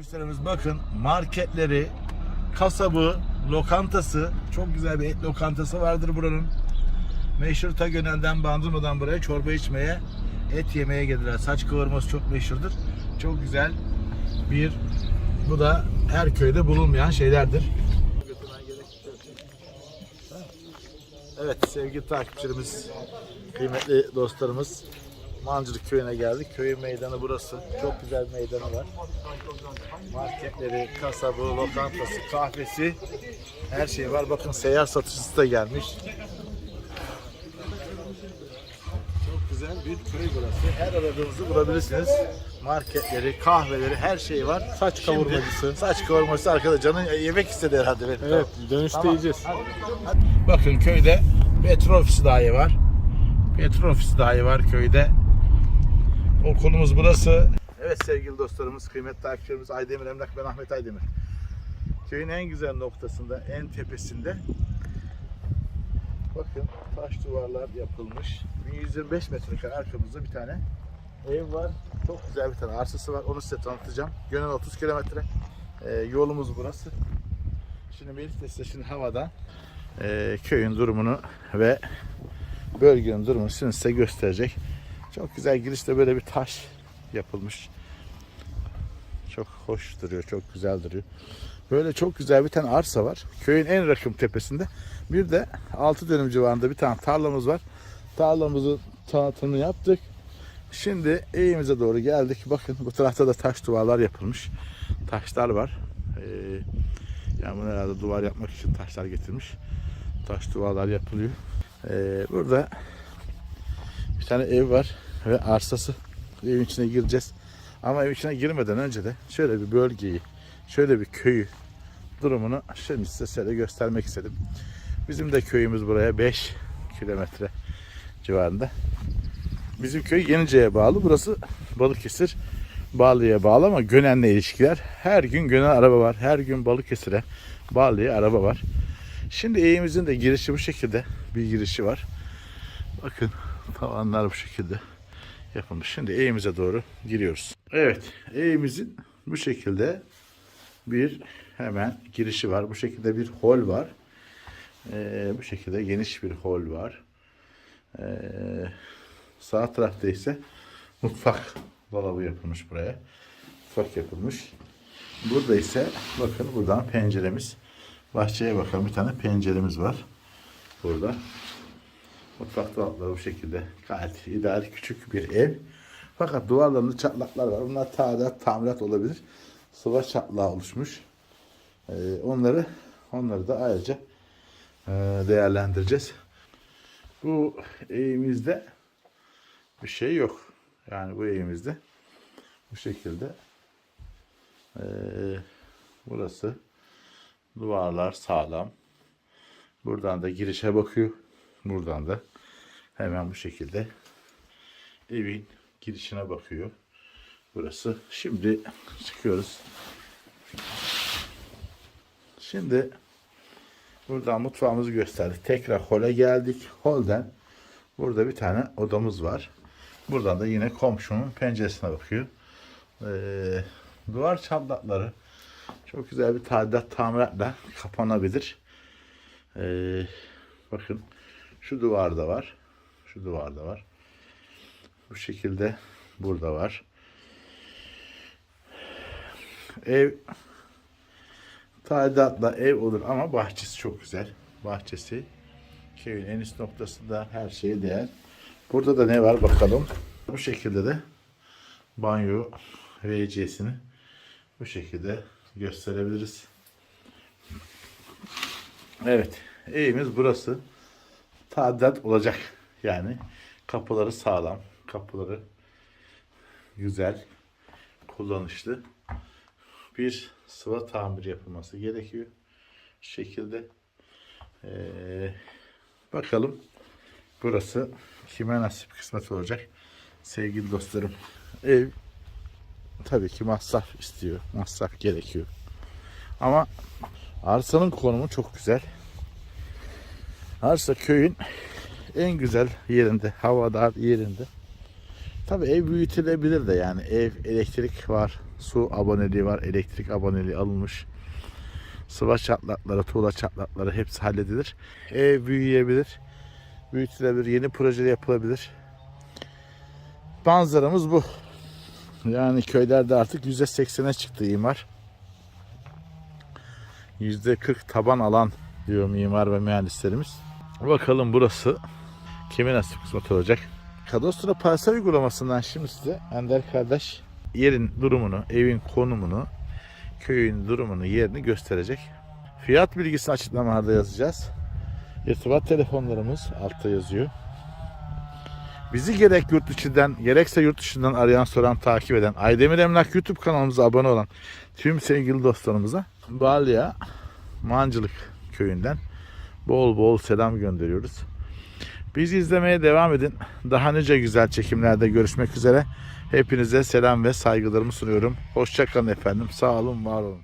Müşterimiz bakın marketleri, kasabı, lokantası, çok güzel bir et lokantası vardır buranın. Meşhur Tagönel'den Bandırma'dan buraya çorba içmeye, et yemeye gelirler. Saç kavurması çok meşhurdur. Çok güzel bir, bu da her köyde bulunmayan şeylerdir. Evet sevgili takipçilerimiz, kıymetli dostlarımız Mancılık köyüne geldik. Köyün meydanı burası. Çok güzel bir meydanı var. Marketleri, kasabı, lokantası, kahvesi her şey var. Bakın seyyar satıcısı da gelmiş. Çok güzel bir köy burası. Her aradığınızı bulabilirsiniz. Marketleri, kahveleri, her şey var. Saç kavurmacısı. Saç kavurmacısı arkada canın yemek istedi herhalde. benim. Evet, dönüşte Tamam. yiyeceğiz. Bakın köyde petrol ofisi dahi var. Petrol ofisi dahi var köyde. Okulumuz burası. Evet sevgili dostlarımız, kıymetli takipçilerimiz Aydemir Emlak ben Ahmet Aydemir. Köyün en güzel noktasında, en tepesinde bakın taş duvarlar yapılmış. 1125 metrekare arkamızda bir tane ev var. Çok güzel bir tane arsası var. Onu size tanıtacağım. Gönül 30 kilometre. Ee, yolumuz burası. Şimdi Melih de size şimdi havadan e, köyün durumunu ve bölgenin durumunu size gösterecek. Çok güzel girişte böyle bir taş yapılmış. Çok hoş duruyor, çok güzel duruyor. Böyle çok güzel bir tane arsa var. Köyün en rakım tepesinde. Bir de 6 dönüm civarında bir tane tarlamız var. Tarlamızın tanıtımını yaptık. Şimdi evimize doğru geldik. Bakın bu tarafta da taş duvarlar yapılmış. Taşlar var. Ee, yani bunu herhalde duvar yapmak için taşlar getirmiş. Taş duvarlar yapılıyor. Ee, burada tane ev var ve arsası. Evin içine gireceğiz. Ama evin içine girmeden önce de şöyle bir bölgeyi, şöyle bir köyü durumunu şimdi size şöyle göstermek istedim. Bizim de köyümüz buraya 5 kilometre civarında. Bizim köy Yenice'ye bağlı. Burası Balıkesir Bağlı'ya bağlı ama Gönen'le ilişkiler. Her gün Gönen araba var. Her gün Balıkesir'e Bağlı'ya araba var. Şimdi evimizin de girişi bu şekilde bir girişi var. Bakın tavanlar bu şekilde yapılmış. Şimdi evimize doğru giriyoruz. Evet evimizin bu şekilde bir hemen girişi var. Bu şekilde bir hol var. Ee, bu şekilde geniş bir hol var. Ee, sağ tarafta ise mutfak dolabı yapılmış buraya. Mutfak yapılmış. Burada ise bakın buradan penceremiz. Bahçeye bakan bir tane penceremiz var. Burada. Mutfak dolapları bu şekilde gayet ideal küçük bir ev. Fakat duvarlarında çatlaklar var. Bunlar tadilat, tamirat olabilir. Sıva çatlağı oluşmuş. Ee, onları onları da ayrıca e, değerlendireceğiz. Bu evimizde bir şey yok. Yani bu evimizde bu şekilde ee, burası duvarlar sağlam. Buradan da girişe bakıyor. Buradan da hemen bu şekilde evin girişine bakıyor. Burası. Şimdi çıkıyoruz. Şimdi buradan mutfağımızı gösterdik. Tekrar hole geldik. Holden burada bir tane odamız var. Buradan da yine komşunun penceresine bakıyor. Ee, duvar çatlakları çok güzel bir tadilat tamiratla kapanabilir. Ee, bakın şu duvarda var. Şu duvarda var. Bu şekilde burada var. Ev tadilatla ev olur ama bahçesi çok güzel. Bahçesi köyün en üst noktasında her şeye değer. Burada da ne var bakalım. Bu şekilde de banyo WC'sini bu şekilde gösterebiliriz. Evet, evimiz burası. Tadilat olacak. Yani kapıları sağlam, kapıları güzel, kullanışlı. Bir sıva tamir yapılması gerekiyor. Şekilde. Ee, bakalım burası kime nasip kısmet olacak. Sevgili dostlarım. Ev tabii ki masraf istiyor. Masraf gerekiyor. Ama arsanın konumu çok güzel. Arsa köyün en güzel yerinde, havadar yerinde. Tabii ev büyütülebilir de yani ev elektrik var, su aboneliği var, elektrik aboneliği alınmış. Sıva çatlakları, tuğla çatlakları hepsi halledilir. Ev büyüyebilir, büyütülebilir, yeni proje yapılabilir. Manzaramız bu. Yani köylerde artık %80'e çıktı imar. %40 taban alan diyor mimar ve mühendislerimiz. Bakalım burası kime nasip kısmet olacak. Kadastro parsel uygulamasından şimdi size Ender kardeş yerin durumunu, evin konumunu, köyün durumunu, yerini gösterecek. Fiyat bilgisini açıklamalarda yazacağız. İrtibat telefonlarımız altta yazıyor. Bizi gerek yurt içinden gerekse yurt dışından arayan, soran, takip eden, Aydemir Emlak YouTube kanalımıza abone olan tüm sevgili dostlarımıza Balya Mancılık köyünden bol bol selam gönderiyoruz. Bizi izlemeye devam edin. Daha nice güzel çekimlerde görüşmek üzere. Hepinize selam ve saygılarımı sunuyorum. Hoşçakalın efendim. Sağ olun, var olun.